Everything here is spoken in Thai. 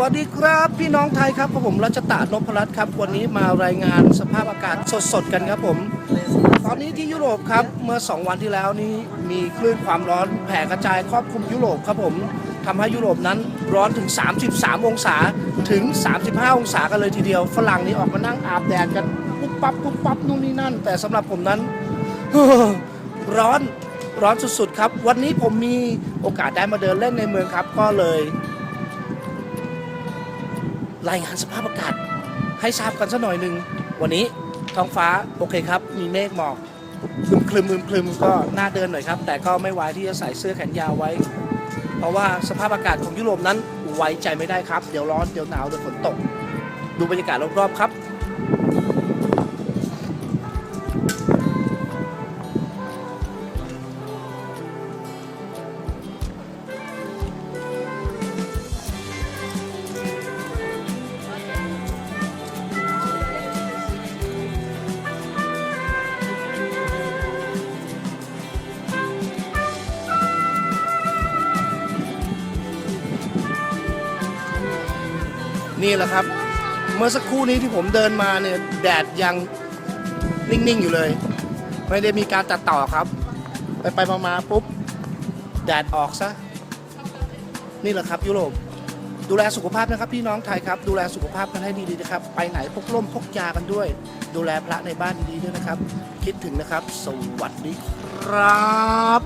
วัสดีครับพี่น้องไทยครับผมรัชตะนพรัตน์ครับ วันนี้มารายงานสภาพอากาศสดๆกันครับผม ตอนนี้ที่ยุโรปครับเมื่อ 2 วันที่แล้วนี้มีคลื่นความร้อนแผ่กระจายครอบคลุมยุโรปครับผมทำให้ยุโรปนั้นร้อนถึง 33 องศาถึง 35 องศากันเลยทีเดียว ฝรั่งนี่ออกมานั่งอาบแดดกันปุ๊บปั๊บปุ๊บปั๊บนู่นนี่นั่น แต่สำหรับผมนั้นร้อนร้อนสุดๆครับ วันนี้ผมมีโอกาสได้มาเดินเล่นในเมืองครับ ก็เลย รายงานสภาพอากาศ ให้ทราบกันสักหน่อยหนึ่งวันนี้ท้องฟ้าโอเคครับ มีเมฆหมอกคลึมคลึมคลึมคลุมก็น่าเดินหน่อยครับ แต่ก็ไม่ไวที่จะใส่เสื้อแขนยาวไว้ เพราะว่าสภาพอากาศของยุโรปนั้นไว้ใจไม่ได้ครับ เดี๋ยวร้อนเดี๋ยวหนาวเดี๋ยวฝนตก ดูบรรยากาศรอบๆครับ นี่แหละครับ เมื่อสักครู่นี้ที่ผมเดินมาเนี่ยแดดยังนิ่งๆอยู่เลย ไม่ได้มีการตัดต่อครับ ไปไปๆมาๆปุ๊บแดดออกซะนี่แหละครับ ยุโรปดูแลสุขภาพนะครับ พี่น้องไทยครับดูแลสุขภาพกันให้ดีๆนะครับ ไปไหนพกร่มพกยากันด้วย ดูแลพระในบ้านดีๆด้วยนะครับ คิดถึงนะครับ สวัสดีครับ